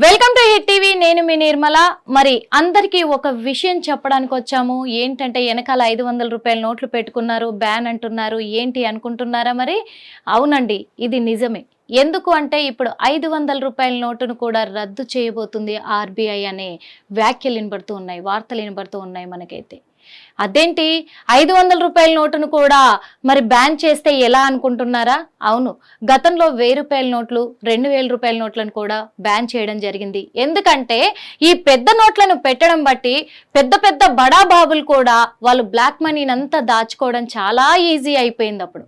Welcome to hit TV నేను మీ నిర్మల. మరి అందరికీ ఒక విషయం చెప్పడానికి వచ్చాము. ఏంటంటే వెనకాల ఐదు వందల రూపాయల నోట్లు పెట్టుకున్నారు బ్యాన్ అంటున్నారు ఏంటి అనుకుంటున్నారా మరి? అవునండి ఇది నిజమే. ఎందుకు అంటే ఇప్పుడు ఐదు వందల రూపాయల నోటును కూడా రద్దు చేయబోతుంది ఆర్బీఐ అనే వ్యాఖ్యలు వినబడుతూ ఉన్నాయి వార్తలు వినబడుతూ ఉన్నాయి మనకైతే. అదేంటి ఐదు వందల రూపాయల నోటును కూడా మరి బ్యాన్ చేస్తే ఎలా అనుకుంటున్నారా? అవును గతంలో వెయ్యి రూపాయల నోట్లు రెండు వేల రూపాయల నోట్లను కూడా బ్యాన్ చేయడం జరిగింది. ఎందుకంటే ఈ పెద్ద నోట్లను పెట్టడం బట్టి పెద్ద పెద్ద బడా బాబులు కూడా వాళ్ళు బ్లాక్ మనీని అంతా దాచుకోవడం చాలా ఈజీ అయిపోయింది అప్పుడు.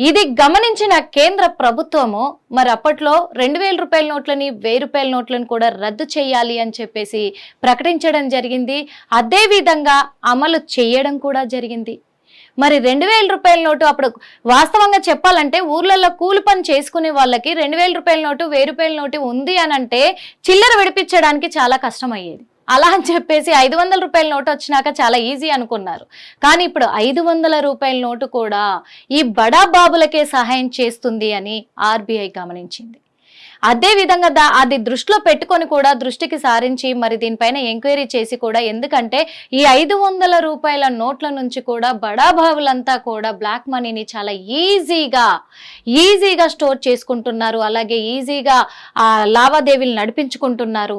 ఇది గమనించిన కేంద్ర ప్రభుత్వము మరి అప్పట్లో రెండు వేల రూపాయల నోట్లని వెయ్యి రూపాయల నోట్లను కూడా రద్దు చేయాలి అని చెప్పేసి ప్రకటించడం జరిగింది. అదేవిధంగా అమలు చేయడం కూడా జరిగింది. మరి రెండు వేల రూపాయల నోటు అప్పుడు వాస్తవంగా చెప్పాలంటే ఊర్లలో కూలి పని చేసుకునే వాళ్ళకి రెండు వేల రూపాయల నోటు వెయ్యి రూపాయల నోటు ఉంది అని అంటే చిల్లర విడిపించడానికి చాలా కష్టం అయ్యేది అలా అని చెప్పేసి ఐదు వందల రూపాయల నోటు వచ్చినాక చాలా ఈజీ అనుకున్నారు. కానీ ఇప్పుడు ఐదు వందల రూపాయల నోటు కూడా ఈ బడా బాబులకే సహాయం చేస్తుంది అని ఆర్బీఐ గమనించింది. అదే విధంగా దా అది దృష్టిలో పెట్టుకొని కూడా దృష్టికి సారించి మరి దీనిపైన ఎంక్వైరీ చేసి కూడా ఎందుకంటే ఈ ఐదు వందల రూపాయల నోట్ల నుంచి కూడా బడాబాబులంతా కూడా బ్లాక్ మనీని చాలా ఈజీగా ఈజీగా స్టోర్ చేసుకుంటున్నారు. అలాగే ఈజీగా ఆ లావాదేవీలు నడిపించుకుంటున్నారు.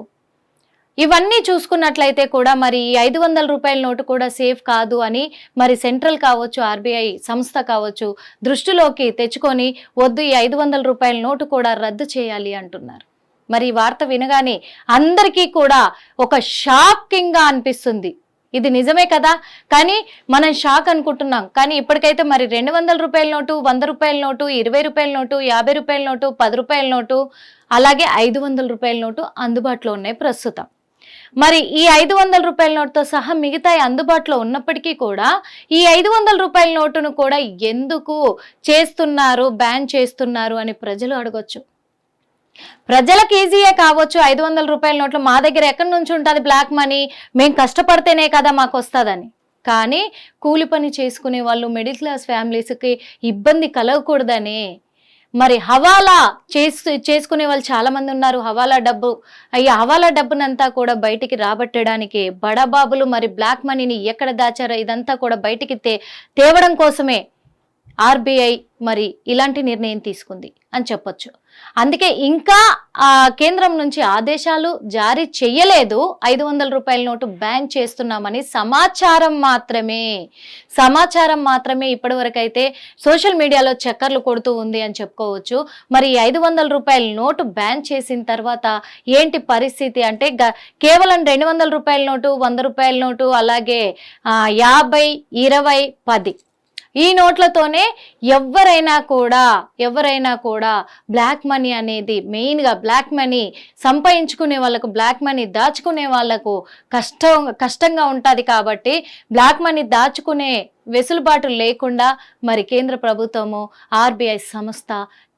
ఇవన్నీ చూసుకున్నట్లయితే కూడా మరి ఈ ఐదు వందల రూపాయల నోటు కూడా సేఫ్ కాదు అని మరి సెంట్రల్ కావచ్చు ఆర్బీఐ సంస్థ కావచ్చు దృష్టిలోకి తెచ్చుకొని వద్దు ఈ ఐదు వందల రూపాయల నోటు కూడా రద్దు చేయాలి అంటున్నారు. మరి ఈ వార్త వినగానే అందరికీ కూడా ఒక షాకింగ్గా అనిపిస్తుంది. ఇది నిజమే కదా? కానీ మనం షాక్ అనుకుంటున్నాం. కానీ ఇప్పటికైతే మరి రెండు వందల రూపాయల నోటు వంద రూపాయల నోటు ఇరవై రూపాయల నోటు యాభై రూపాయల నోటు పది రూపాయల నోటు అలాగే ఐదు వందల రూపాయల నోటు అందుబాటులో ఉన్నాయి ప్రస్తుతం. మరి ఈ ఐదు వందల రూపాయల నోటుతో సహా మిగతా అందుబాటులో ఉన్నప్పటికీ కూడా ఈ ఐదు వందల రూపాయల నోటును కూడా ఎందుకు చేస్తున్నారు బ్యాన్ చేస్తున్నారు అని ప్రజలు అడగొచ్చు. ప్రజలకు ఈజీయే కావచ్చు ఐదు వందల రూపాయల నోట్లు మా దగ్గర ఎక్కడి నుంచి ఉంటుంది బ్లాక్ మనీ మేము కష్టపడితేనే కదా మాకు వస్తుందని. కానీ కూలి పని చేసుకునే వాళ్ళు మిడిల్ క్లాస్ ఫ్యామిలీస్కి ఇబ్బంది కలగకూడదని మరి హవాలా చేసు చేసుకునే వాళ్ళు చాలా మంది ఉన్నారు. హవాలా డబ్బు ఈ హవాలా డబ్బునంతా కూడా బయటికి రాబట్టడానికి బడబాబులు మరి బ్లాక్ మనీని ఎక్కడ దాచారో ఇదంతా కూడా బయటికి తే తేవడం కోసమే ఆర్బీఐ మరి ఇలాంటి నిర్ణయం తీసుకుంది అని చెప్పొచ్చు. అందుకే ఇంకా ఆ కేంద్రం నుంచి ఆదేశాలు జారీ చేయలేదు ఐదు వందల రూపాయల నోటు బ్యాన్ చేస్తున్నామని సమాచారం మాత్రమే. సమాచారం మాత్రమే ఇప్పటివరకైతే సోషల్ మీడియాలో చక్కర్లు కొడుతూ ఉంది అని చెప్పుకోవచ్చు. మరి ఐదు వందల రూపాయల నోటు బ్యాన్ చేసిన తర్వాత ఏంటి పరిస్థితి అంటే గ- కేవలం రెండు వందల రూపాయల నోటు వంద రూపాయల నోటు అలాగే యాభై ఇరవై పది ఈ నోట్లతోనే ఎవరైనా కూడా ఎవరైనా కూడా బ్లాక్ మనీ అనేది మెయిన్గా బ్లాక్ మనీ సంపాదించుకునే వాళ్ళకు బ్లాక్ మనీ దాచుకునే వాళ్ళకు కష్టం కష్టంగా ఉంటుంది కాబట్టి బ్లాక్ మనీ దాచుకునే వెసులుబాటు లేకుండా మరి కేంద్ర ప్రభుత్వము ఆర్బీఐ సంస్థ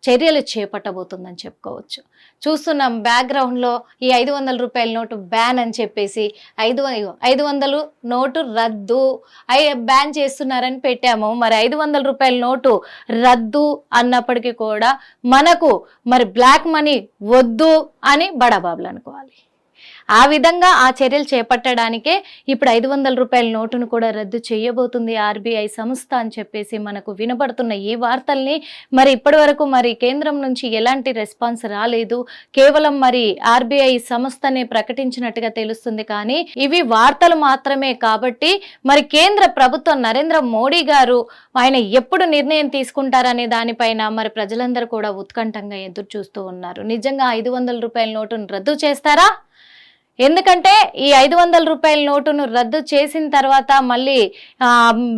చర్యలు చేపట్టబోతుందని చెప్పుకోవచ్చు. చూస్తున్నాం బ్యాక్గ్రౌండ్లో ఈ ఐదు వందల రూపాయల నోటు బ్యాన్ అని చెప్పేసి ఐదు ఐదు వందలు నోటు రద్దు ఐ బ్యాన్ చేస్తున్నారని పెట్టాము. మరి ఐదు వందల రూపాయల నోటు రద్దు అన్నప్పటికీ కూడా మనకు మరి బ్లాక్ మనీ వద్దు అని బడాబాబులు అనుకోవాలి. ఆ విధంగా ఆ చర్యలు చేపట్టడానికే ఇప్పుడు ఐదు వందల రూపాయల నోటును కూడా రద్దు చేయబోతుంది ఆర్బీఐ సంస్థ అని చెప్పేసి మనకు వినబడుతున్న ఈ వార్తల్ని. మరి ఇప్పటి వరకు మరి కేంద్రం నుంచి ఎలాంటి రెస్పాన్స్ రాలేదు. కేవలం మరి ఆర్బీఐ సంస్థనే ప్రకటించినట్టుగా తెలుస్తుంది. కానీ ఇవి వార్తలు మాత్రమే కాబట్టి మరి కేంద్ర ప్రభుత్వం నరేంద్ర మోడీ గారు ఆయన ఎప్పుడు నిర్ణయం తీసుకుంటారనే దానిపైన మరి ప్రజలందరూ కూడా ఉత్కంఠంగా ఎదురు చూస్తూ ఉన్నారు. నిజంగా ఐదు వందల రూపాయల నోటును రద్దు చేస్తారా? ఎందుకంటే ఈ ఐదు వందల రూపాయల నోటును రద్దు చేసిన తర్వాత మళ్ళీ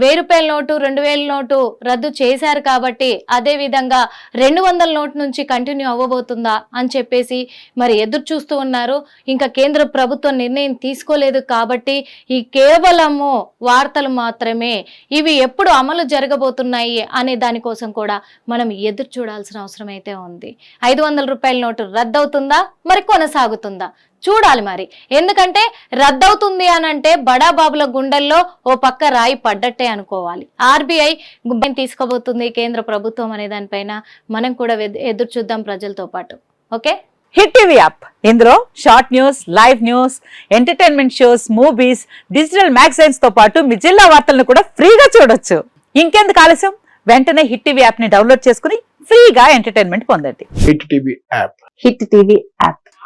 వెయ్యి రూపాయల నోటు రెండు వేల నోటు రద్దు చేశారు కాబట్టి అదే విధంగా రెండు వందల నోటు నుంచి కంటిన్యూ అవ్వబోతుందా అని చెప్పేసి మరి ఎదురు చూస్తూ ఉన్నారు. ఇంకా కేంద్ర ప్రభుత్వం నిర్ణయం తీసుకోలేదు కాబట్టి ఈ కేవలము వార్తలు మాత్రమే. ఇవి ఎప్పుడు అమలు జరగబోతున్నాయి అనే దానికోసం కూడా మనం ఎదురు చూడాల్సిన అవసరం అయితే ఉంది. ఐదు వందల రూపాయల నోటు రద్దవుతుందా? మరి కొనసాగుతుందా? చూడాలి మరి. ఎందుకంటే రద్దవుతుంది అని అంటే బడా బాబుల గుండెల్లో ఓ పక్క రాయి పడ్డట్టే అనుకోవాలి. ఆర్బీఐ తీసుకోబోతుంది కేంద్ర ప్రభుత్వం అనే దానిపైన మనం కూడా ఎదురు చూద్దాం ప్రజలతో పాటు. ఓకే? Hit TV app. ఇందులో short news live news entertainment shows movies digital మ్యాగజైన్స్తో పాటు మీ జిల్లా వార్తలను కూడా ఫ్రీగా చూడొచ్చు. ఇంకెందుకు ఆలస్యం? వెంటనే హిట్ టీవీ యాప్ని డౌన్లోడ్ చేసుకుని ఫ్రీగా ఎంటర్టైన్మెంట్ పొందండి. Hit TV app. Hit TV app.